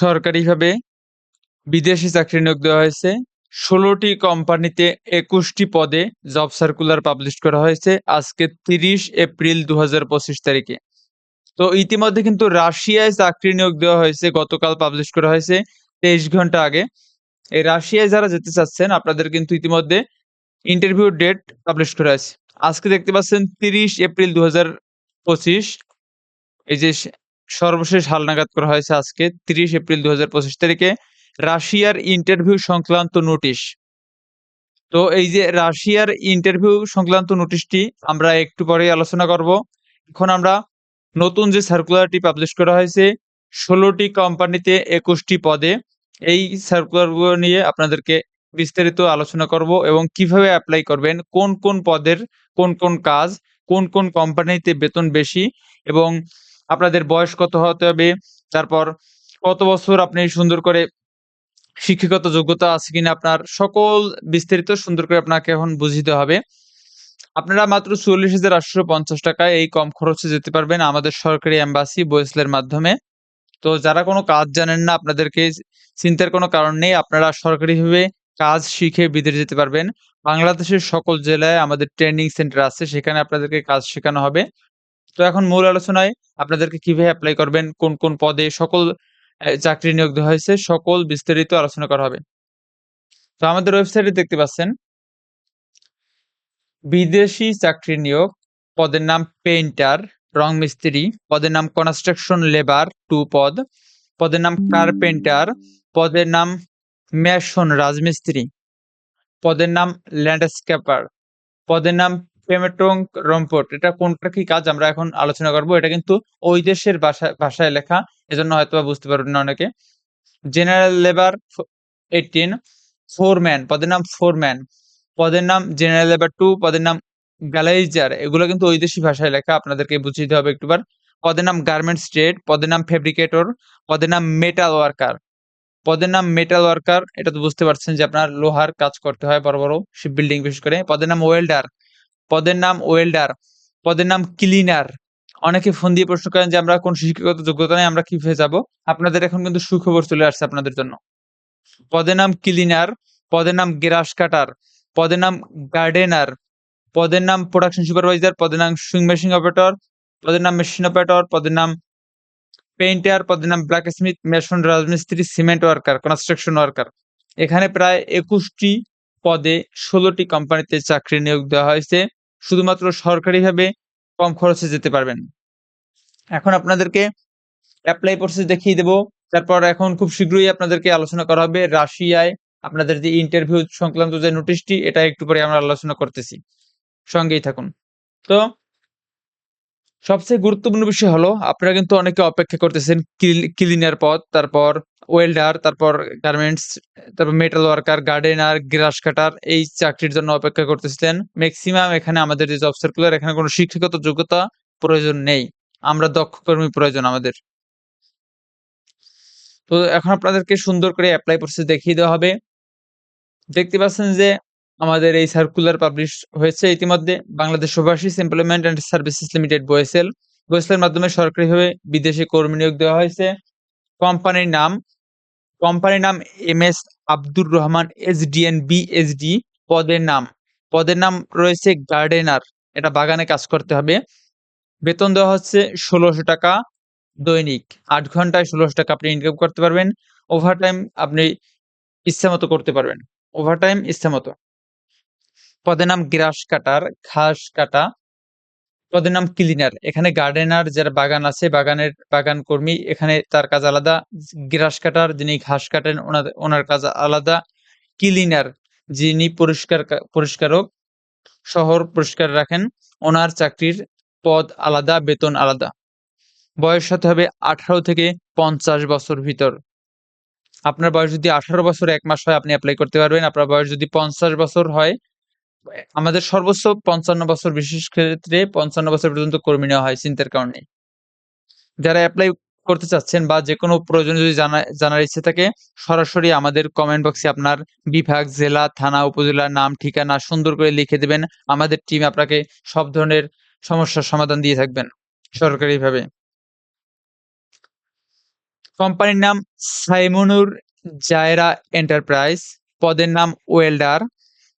সরকারিভাবে বিদেশি চাকরি নিয়োগ দেওয়া হয়েছে। ষোলোটি কোম্পানিতে একুশটি পদে জব সার্কুলার পাবলিশ করা হয়েছে আজকে তিরিশ এপ্রিল দুহাজার পঁচিশ তারিখে। তো ইতিমধ্যে কিন্তু রাশিয়ায় চাকরি নিয়োগ দেওয়া হয়েছে, গতকাল পাবলিশ করা হয়েছে তেইশ ঘণ্টা আগে। এই রাশিয়ায় যারা যেতে চাচ্ছেন, আপনাদের কিন্তু ইতিমধ্যে ইন্টারভিউ ডেট পাবলিশ করা হয়েছে। আজকে দেখতে পাচ্ছেন তিরিশ এপ্রিল দু এই যে সর্বশেষ হালনাগাদ করা হয়েছে আজকে, তিরিশ এপ্রিল দু হাজার পঁচিশ তারিখে। রাশিয়ার ইন্টারভিউ সংক্রান্ত নোটিশ তো এই যে রাশিয়ার ইন্টারভিউ সংক্রান্ত নোটিশটি আমরা একটু পরেই আলোচনা করব। এখন আমরা নতুন যে সার্কুলারটি পাবলিশ করা হয়েছে, ষোলোটি কোম্পানিতে একুশটি পদে। এই সার্কুলারগুলো নিয়ে আপনাদেরকে বিস্তারিত আলোচনা করব এবং কীভাবে অ্যাপ্লাই করবেন, কোন কোন পদের কোন কোন কাজ, কোন কোন কোম্পানিতে বেতন বেশি এবং আপনাদের বয়স কত হতে হবে? তারপর কত বছর আপনি সুন্দর করে শিক্ষাগত যোগ্যতা আছে কিনা আপনার সকল বিস্তারিত সুন্দর করে আপনাকে এখন বুঝিতে হবে। আপনারা মাত্র চল্লিশ হাজার আটশো পঞ্চাশ টাকায় এই কম খরচে যেতে পারবেন আমাদের সরকারি এম্বাসি বয়েসলের মাধ্যমে। তো যারা কোনো কাজ জানেন না, আপনাদেরকে চিন্তার কোনো কারণ নেই, আপনারা সরকারিভাবে কাজ শিখে বিদেশে যেতে পারবেন। বাংলাদেশের সকল জেলায় আমাদের ট্রেনিং সেন্টার আছে, সেখানে আপনাদেরকে কাজ শেখানো হবে। তো এখন মূল আলোচনায় আপনাদেরকে কীভাবে অ্যাপ্লাই করবেন, কোন কোন পদে সকল চাকরি নিয়োগ দেওয়া হয়েছে, সকল বিস্তারিত আলোচনা করা হবে। তো আমাদের ওয়েবসাইটে দেখতে পাচ্ছেন, বিদেশি চাকরি নিয়োগ, পদের নাম পেইন্টার, রং মিস্ত্রি, পদের নাম কনস্ট্রাকশন লেবার টু পদ, পদের নাম কার্পেন্টার পদের নাম মেশন রাজমিস্ত্রি, পদের নাম ল্যান্ডস্কেপার পদের নাম পেমেটং রম্পট এটা কোনটা কি কাজ আমরা এখন আলোচনা করব? এটা কিন্তু ওই দেশের ভাষা ভাষায় লেখা। এজন্য হয়তো বুঝতে পারবেন না অনেকে। জেনারেল লেবার এইটিন ফোরম্যান পদের নাম ফোরম্যান পদের নাম জেনারেল লেবার টু পদের নাম গ্যালাইজার এগুলো কিন্তু ওই দেশি ভাষায় লেখা। আপনাদেরকে বুঝিয়ে দিতে হবে একটুবার পদের নাম গার্মেন্টস ট্রেড পদের নাম ফেব্রিকেটর পদের নাম মেটাল ওয়ার্কার পদের নাম মেটাল ওয়ার্কার এটা তো বুঝতে পারছেন যে আপনার লোহার কাজ করতে হয় বড় বড় শিপ বিল্ডিং বিশেষ করে। পদের নাম ওয়েল্ডার পদের নাম ওয়েল্ডার পদের নাম ক্লিনার অনেকে ফোন দিয়ে প্রশ্ন করেন যে আমরা কোন শিক্ষাগত যোগ্যতা নেই আমরা কীভাবে যাব আপনাদের এখন কিন্তু সুখবর চলে আসছে আপনাদের জন্য পদের নাম ক্লিনার পদের নাম গ্রাস কাটার পদের নাম গার্ডেনার পদের নাম প্রোডাকশন সুপারভাইজার পদের নাম সুইং মেশিন অপারেটর পদের নাম মেশিন অপারেটর পদের নাম পেইন্টার পদের নাম ব্ল্যাক স্মিথ মেশন রাজমিস্ত্রি সিমেন্ট ওয়ার্কার কনস্ট্রাকশন ওয়ার্কার এখানে প্রায় একুশটি পদে ষোলোটি কোম্পানিতে চাকরি নিয়োগ দেওয়া হয়েছে শুধুমাত্র সরকারিভাবে কম খরচে যেতে পারবেন। এখন আপনাদেরকে অ্যাপ্লাই প্রসেস দেখিয়ে দেবো। তারপর এখন খুব শীঘ্রই আপনাদেরকে আলোচনা করা হবে রাশিয়ায় আপনাদের যে ইন্টারভিউ সংক্রান্ত যে নোটিশটি এটা একটু পরে আমরা আলোচনা করতেছি। সঙ্গেই থাকুন। তো সবচেয়ে গুরুত্বপূর্ণ বিষয় হলো, আপনারা কিন্তু অনেকে অপেক্ষা করতেছেন ক্লিনার পদ, তারপর ওয়েল্ডার তারপর গার্মেন্টস তারপর metal worker gardener grass cutter এই চাকরির জন্য অপেক্ষা করতেছিলেন। ম্যাক্সিমাম এখানে আমাদের যে জব সার্কুলার এখানে কোনো শিক্ষাগত যোগ্যতা প্রয়োজন নেই। আমরা দক্ষ কর্মী প্রয়োজন আমাদের। তো এখন আপনাদেরকে সুন্দর করে অ্যাপ্লাই প্রসেস দেখিয়ে দেওয়া হবে। দেখতে পাচ্ছেন যে আমাদের এই সার্কুলার পাবলিশ হয়েছে ইতিমধ্যে Bangladesh overseas employment and services limited, BOESL. বয়েসেলের মাধ্যমে সরকারিভাবে বিদেশে কর্মী নিয়োগ দেওয়া হয়েছে। কোম্পানির নাম কোম্পানির নাম M S Abdur Rahman SDN BSD পদের নাম। পদের নাম রয়েছে গার্ডেনার এটা বাগানে কাজ করতে হবে। বেতন দেওয়া হচ্ছে ষোলোশো টাকা দৈনিক। আট ঘন্টায় ষোলোশো টাকা আপনি ইনকাম করতে পারবেন। ওভারটাইম আপনি ইচ্ছা মতো করতে পারবেন। ওভারটাইম ইচ্ছা মতো। পদের নাম গ্রাস কাটার, ঘাস কাটা। পদের নাম ক্লিনার। এখানে গার্ডেনার যারা বাগান আছে, বাগানের বাগান কর্মী, এখানে তার কাজ আলাদা। গ্রাস কাটার, যিনি ঘাস কাটেন, ওনার ওনার কাজ আলাদা। ক্লিনার, যিনি পরিষ্কার পরিষ্কারক, শহর পরিষ্কার রাখেন, ওনার চাকরির পদ আলাদা, বেতন আলাদা। বয়স হতে হবে আঠারো থেকে পঞ্চাশ বছর ভিতর। আপনার বয়স যদি আঠারো বছর এক মাস হয়, আপনি অ্যাপ্লাই করতে পারবেন। আপনার বয়স যদি পঞ্চাশ বছর হয় আমাদের সর্বোচ্চ পঞ্চান্ন বছর বিশেষ ক্ষেত্রে পঞ্চান্ন বছর পর্যন্ত কর্মী নেওয়া হয় চিন্তার কারণে যারা অ্যাপ্লাই করতে চাচ্ছেন বা যে কোনো প্রয়োজন যদি জানা, জানার ইচ্ছে থাকে, সরাসরি আমাদের কমেন্ট বক্সে আপনার বিভাগ, জেলা, থানা, উপজেলার নাম, ঠিকানা সুন্দর করে লিখে দেবেন। আমাদের টিম আপনাকে সব ধরনের সমস্যার সমাধান দিয়ে থাকবেন সরকারিভাবে। কোম্পানির নাম সাইমনুর জায়রা এন্টারপ্রাইজ পদের নাম ওয়েল্ডার।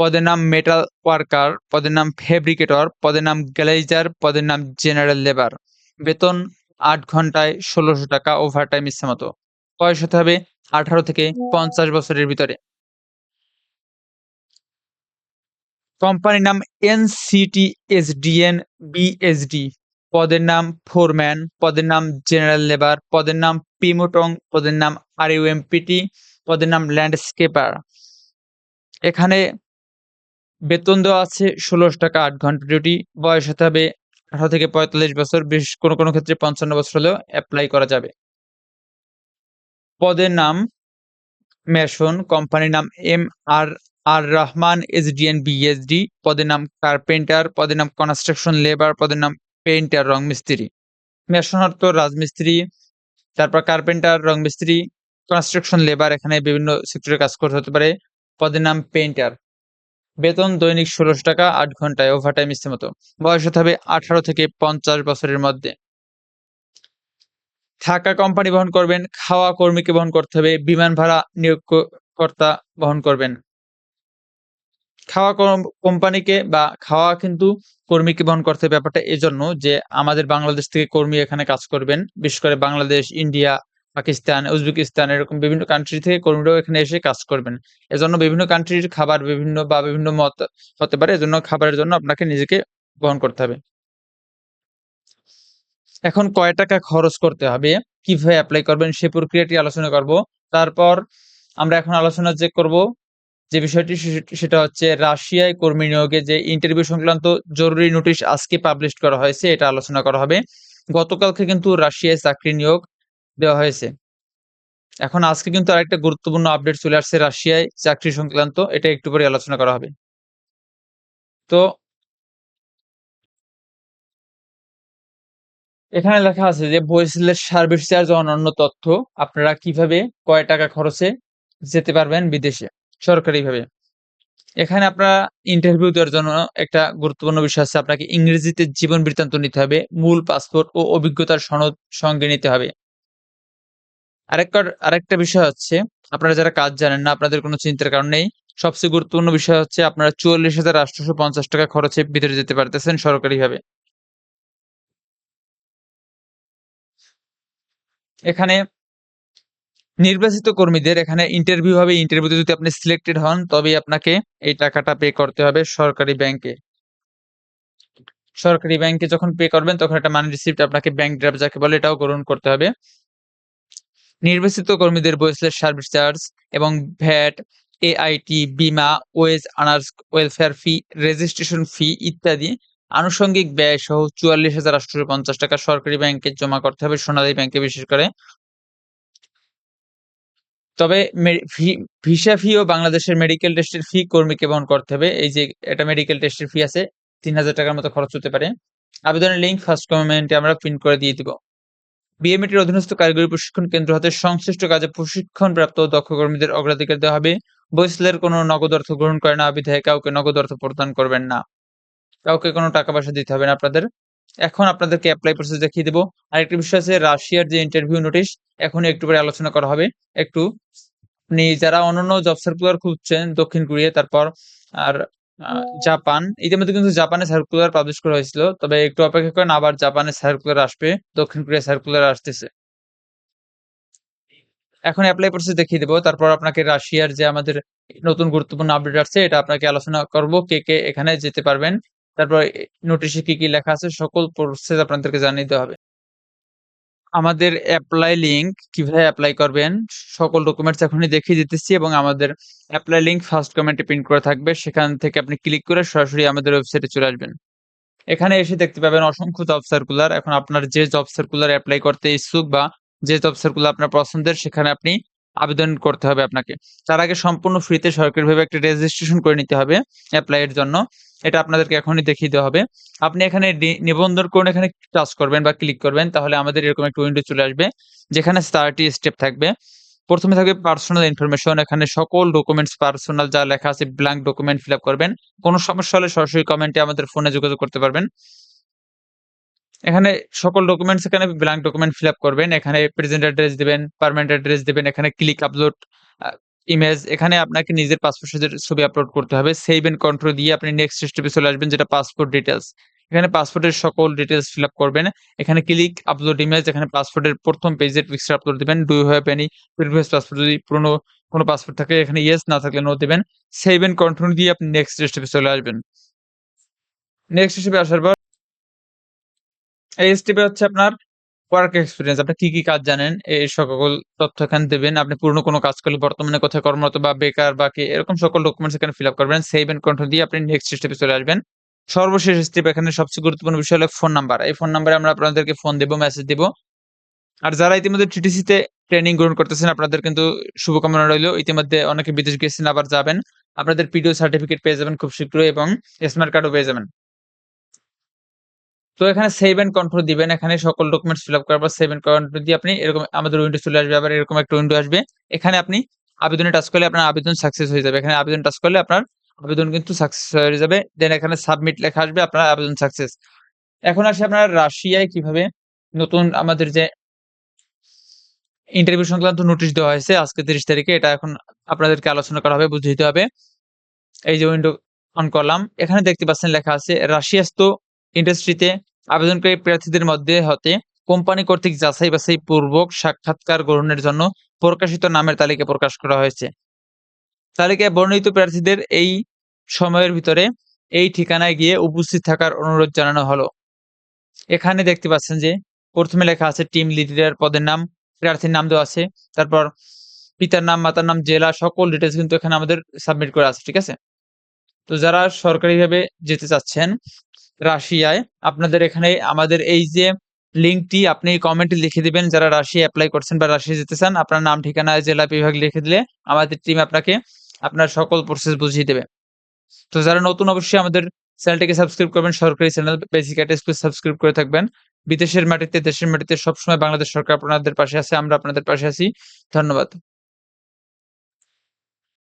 পদের নাম মেটাল ওয়ার্কার পদের নাম ফেব্রিকেটর পদের নাম গ্যালাইজার পদের নাম জেনারেল লেবার বেতন আট ঘন্টায় ষোলোশো টাকা ওভারটাইম ইচ্ছে মতো। বয়স হতে হবে আঠারো থেকে পঞ্চাশ বছরের ভিতরে। কোম্পানির নাম এনসিটি এসডিএন বিএসডি। পদের নাম ফোরম্যান পদের নাম জেনারেল লেবার পদের নাম পিমোটং পদের নাম আর ইউএমপিটি পদের নাম ল্যান্ডস্কেপার এখানে বেতন দেওয়া আছে ষোলোশো টাকা আট ঘণ্টা ডিউটি বয়স হতে হবে আঠারো থেকে পঁয়তাল্লিশ বছর, বেশ কোনো কোনো ক্ষেত্রে পঞ্চান্ন বছর হলেও অ্যাপ্লাই করা যাবে। পদের নাম মেশন কোম্পানির নাম M R R Rahman SDN BSD পদের নাম কার্পেন্টার পদের নাম কনস্ট্রাকশন লেবার পদের নাম পেইন্টার রং মিস্ত্রি মেশন অর্থ রাজমিস্ত্রি, তারপর কার্পেন্টার রং মিস্ত্রি কনস্ট্রাকশন লেবার এখানে বিভিন্ন সেক্টরে কাজ করতে হতে পারে। পদের নাম পেইন্টার বেতন দৈনিক ষোলোশো টাকা, আট ঘন্টায় ওভারটাইম ইচ্ছে মতো বয়স হতে হবে আঠারো থেকে পঞ্চাশ বছরের মধ্যে। থাকা কোম্পানি বহন করবেন, খাওয়া কর্মীকে বহন করতে হবে, বিমান ভাড়া নিয়োগকর্তা বহন করবেন। খাওয়া কোম্পানিকে বা খাওয়া কিন্তু কর্মীকে বহন করতে ব্যাপারটা এজন্য যে আমাদের বাংলাদেশ থেকে কর্মী এখানে কাজ করবেন, বিশেষ করে বাংলাদেশ, ইন্ডিয়া পাকিস্তান, উজবেকিস্তান এরকম বিভিন্ন কান্ট্রি থেকে কর্মীরাও এখানে এসে কাজ করবেন। এজন্য বিভিন্ন কান্ট্রির খাবার বিভিন্ন বা বিভিন্ন মত হতে পারে, এজন্য খাবারের জন্য আপনাকে নিজেকে বহন করতে হবে। এখন কয় টাকা খরচ করতে হবে, কীভাবে অ্যাপ্লাই করবেন সে প্রক্রিয়াটি আলোচনা করব। তারপর আমরা এখন আলোচনা যে করব, যে বিষয়টি সেটা হচ্ছে রাশিয়ায় কর্মী নিয়োগে যে ইন্টারভিউ সংক্রান্ত জরুরি নোটিশ আজকে পাবলিশ করা হয়েছে, এটা আলোচনা করা হবে। গতকালকে কিন্তু রাশিয়ায় চাকরি নিয়োগ দেওয়া হয়েছে। এখন আজকে কিন্তু আরেকটা গুরুত্বপূর্ণ আপডেট চলে আসছে রাশিয়ায় চাকরি সংক্রান্ত, এটা একটু পরে আলোচনা করা হবে। তো এখানে লেখা আছে যে বইসিলের সার্ভিস চার্জ অন্যান্য তথ্য, আপনারা কীভাবে, কয় টাকা খরচে যেতে পারবেন বিদেশে, সরকারিভাবে? এখানে আপনারা ইন্টারভিউ দেওয়ার জন্য একটা গুরুত্বপূর্ণ বিষয় আছে, আপনাকে ইংরেজিতে জীবন বৃত্তান্ত নিতে হবে, মূল পাসপোর্ট ও অভিজ্ঞতার সনদ সঙ্গে নিতে হবে। আরেকবার, আরেকটা বিষয় হচ্ছে, আপনারা যারা কাজ জানেন না, আপনাদের কোনো চিন্তার কারণ নেই। সবচেয়ে গুরুত্বপূর্ণ বিষয় হচ্ছে আপনারা চুয়াল্লিশ হাজার আটশোশো পঞ্চাশ টাকা খরচে ভিতরে যেতে পারতেছেন সরকারিভাবে। এখানে নির্বাচিত কর্মীদের এখানে ইন্টারভিউ হবে ইন্টারভিউতে যদি আপনি সিলেক্টেড হন, তবেই আপনাকে এই টাকাটা পে করতে হবে সরকারি ব্যাংকে সরকারি ব্যাংকে যখন পে করবেন, তখন একটা মানি রিসিপ্ট আপনাকে ব্যাংক ড্রাফট যাকে বলে, এটাও গ্রহণ করতে হবে। নির্বাচিত কর্মীদের বয়সের সার্ভিস চার্জ এবং ভ্যাট এআইটি বিমা wage earners welfare fee registration fee ইত্যাদি। আনুষঙ্গিক ব্যয় সহ চুয়াল্লিশ হাজার আটশো পঞ্চাশ টাকা সরকারি ব্যাংকে জমা করতে হবে সোনালী ব্যাংকে বিশেষ করে। তবে ভিসা ফি ও বাংলাদেশের মেডিকেল টেস্টের ফি কর্মীকে বহন করতে হবে। এই যে এটা মেডিকেল টেস্টের ফি আছে, তিন হাজার টাকার মতো খরচ হতে পারে। আবেদনের লিঙ্ক ফার্স্ট কমেন্টে আমরা প্রিন্ট করে দিয়ে দিব। বিএমএটির অধীনস্থ কারিগরি প্রশিক্ষণ কেন্দ্র হাতে সংশ্লিষ্ট কাজে প্রশিক্ষণ প্রাপ্ত দক্ষ কর্মীদের অগ্রাধিকার দেওয়া হবে। বৈসলের কোনো নগদ অর্থ গ্রহণ করে না বিধায় কাউকে নগদ অর্থ প্রদান করবেন না। কাউকে কোনো টাকা পয়সা দিতে হবে না আপনাদের। এখন আপনাদেরকে অ্যাপ্লাই প্রসেস দেখিয়ে দেবো। আরেকটি বিষয় আছে, রাশিয়ার যে ইন্টারভিউ নোটিশ এখন একটু পরে আলোচনা করা হবে। একটু, আপনি যারা অন্যান্য জব সার্কুলার খুঁজছেন দক্ষিণ কোরিয়া, তারপর আর জাপান। ইতিমধ্যে কিন্তু জাপানে সার্কুলার পাবলিশ করা হয়েছিল তবে একটু অপেক্ষা করেন আবার জাপানে সার্কুলার আসবে দক্ষিণ কোরিয়া সার্কুলার আসতেছে। এখন অ্যাপ্লাই প্রসেস দেখিয়ে দেবো তারপর আপনাকে রাশিয়ার যে আমাদের নতুন গুরুত্বপূর্ণ আপডেট আসছে এটা আপনাকে আলোচনা করব কে কে এখানে যেতে পারবেন। তারপর নোটিশে কি কি লেখা আছে সকল প্রসেস আপনাদেরকে জানিয়ে দেওয়া হবে। আমাদের অ্যাপ্লাই লিংক কীভাবে অ্যাপ্লাই করবেন, সকল ডকুমেন্টস এখনই দেখিয়ে দিতেছি এবং আমাদের অ্যাপ্লাই লিংক ফার্স্ট কমেন্টে প্রিন্ট করা থাকবে, সেখান থেকে আপনি ক্লিক করে সরাসরি আমাদের ওয়েবসাইটে চলে আসবেন। এখানে এসে দেখতে পাবেন অসংখ্য জব সার্কুলার এখন আপনার যে জব সার্কুলার অ্যাপ্লাই করতে ইচ্ছুক বা যে জব সার্কুলার আপনার পছন্দের, সেখানে আপনি আবেদন করতে হবে আপনাকে। তার আগে সম্পূর্ণ ফ্রিতে সরকারিভাবে একটা রেজিস্ট্রেশন করে নিতে হবে অ্যাপ্লাই এর জন্য। এটা আপনাদেরকে এখনই দেখিয়ে দেওয়া হবে। আপনি এখানে নিবন্ধন করুন, এখানে টাচ করবেন বা ক্লিক করবেন, তাহলে আমাদের এরকম একটা উইন্ডো চলে আসবে, যেখানে স্টারটি স্টেপ থাকবে। প্রথমে থাকবে পার্সোনাল ইনফরমেশন এখানে সকল ডকুমেন্টস পার্সোনাল যা লেখা আছে ব্ল্যাঙ্ক ডকুমেন্ট ফিল করবেন। কোনো সমস্যা হলে সরাসরি কমেন্টে আমাদের ফোনে যোগাযোগ করতে পারবেন। এখানে সকল ডকুমেন্টস এখানে ব্ল্যাঙ্ক ডকুমেন্ট ফিল আপ করবেন, এখানে প্রেজেন্ট অ্যাড্রেস দিবেন পারমানেন্ট অ্যাড্রেস দিবেন, এখানে ক্লিক আপলোড ইমেজ এখানে আপনাকে নিজের পাসপোর্ট সাইজের ছবি আপলোড করতে হবে সেভ এন্ড কন্ট্রোল দিয়ে আপনি নেক্সট স্টেপে চলে আসবেন যেটা পাসপোর্ট ডিটেলস এখানে পাসপোর্টের সকল ডিটেলস ফিল আপ করবেন, এখানে ক্লিক আপলোড ইমেজ এখানে পাসপোর্টের প্রথম পেজের পিকচার আপলোড দিবেন do have any previous passport যদি পুরনো কোনো পাসপোর্ট থাকে, এখানে ইয়েস না থাকলে নো দিবেন সেভ এন্ড কন্ট্রোল দিয়ে আপনি নেক্সট স্টেপে চলে আসবেন। নেক্সট স্টেপে আসার পর এই স্টেপে হচ্ছে আপনার ওয়ার্ক এক্সপিরিয়েন্স আপনি কি কি কাজ জানেন? এই সকল তথ্য এখানে দেবেন। আপনি পুরনো কোনো কাজ করলে বর্তমানে কোথায় কর্মরত বা বেকার বা কি, এরকম সকল ডকুমেন্টস এখানে ফিল আপ করবেন। সেভ এন্ড কন্ট্রোল দিয়ে আপনি নেক্সট স্টেপে চলে আসবেন। সর্বশেষ স্টেপ এখানে সবচেয়ে গুরুত্বপূর্ণ বিষয় হলো ফোন নাম্বার এই ফোন নাম্বারে আমরা আপনাদেরকে ফোন দেবো মেসেজ দেবো। আর যারা ইতিমধ্যে টিটিসিতে ট্রেনিং গ্রহণ করতেছেন, আপনাদের কিন্তু শুভকামনা রইল। ইতিমধ্যে অনেকে বিদেশ গেছেন আবার যাবেন। আপনাদের পিডিও সার্টিফিকেট পেয়ে যাবেন খুব শীঘ্রই এবং স্মার্ট কার্ডও পেয়ে যাবেন। তো এখানে সেভ এন্ড কন্ট্রোল দিবেন। এখানে সকল ডকুমেন্টস ফিল আপ করার পর সেভ এন্ড কন্ট্রোল দিয়ে আপনি এরকম আমাদের উইন্ডো চলে আসবে, আবার এরকম একটা উইন্ডো আসবে। এখানে আপনি আবেদনে টাচ করলে আপনার আবেদন সাকসেস হয়ে যাবে। এখানে আবেদন টাচ করলে আপনার আবেদন কিন্তু সাকসেস হয়ে যাবে। দেন এখানে সাবমিট লেখা আসবে, আপনার আবেদন সাকসেস এখন আসে আপনার রাশিয়ায় কীভাবে নতুন আমাদের যে ইন্টারভিউ সংক্রান্ত নোটিশ দেওয়া হয়েছে, আজকে তিরিশ তারিখে, এটা এখন আপনাদেরকে আলোচনা করা হবে বুঝে দিতে হবে। এই যে উইন্ডো অন করলাম। এখানে দেখতে পাচ্ছেন লেখা আছে রাশিয়াস্ত ইন্ডাস্ট্রিতে আবেদনকারী প্রার্থীদের মধ্যে হতে কোম্পানি কর্তৃক যাচাই বাছাই পূর্বক সাক্ষাৎকার গ্রহণের জন্য প্রকাশিত নামের তালিকা প্রকাশ করা হয়েছে। তালিকায় বর্ণিত প্রার্থীদের এই সময়ের ভিতরে এই ঠিকানায় গিয়ে উপস্থিত থাকার অনুরোধ জানানো হলো। এখানে দেখতে পাচ্ছেন যে প্রথমে লেখা আছে, টিম লিডার পদের নাম, প্রার্থীর নাম দেওয়া আছে। তারপর পিতার নাম, মাতার নাম, জেলা, সকল ডিটেলস কিন্তু এখানে আমাদের সাবমিট করা আছে, ঠিক আছে? তো যারা সরকারিভাবে যেতে চাচ্ছেন রাশিয়ায়। আপনাদের এখানে আমাদের এই যে লিঙ্কটি, আপনি কমেন্টে লিখে দিবেন, যারা রাশিয়া অ্যাপ্লাই করছেন বা রাশিয়া যেতে চান, আপনার নাম, ঠিকানা, জেলা, বিভাগ লিখে দিলে আমাদের টিম আপনাকে আপনার সকল প্রসেস বুঝিয়ে দেবে। তো যারা নতুন অবশ্যই আমাদের চ্যানেলটিকে সাবস্ক্রাইব করবেন, সরকারি চ্যানেল বেসিক স্কুল সাবস্ক্রাইব করে থাকবেন। বিদেশের মাটিতে, দেশের মাটিতে সবসময় বাংলাদেশ সরকার আপনাদের পাশে আছে, আমরা আপনাদের পাশে আছি। ধন্যবাদ।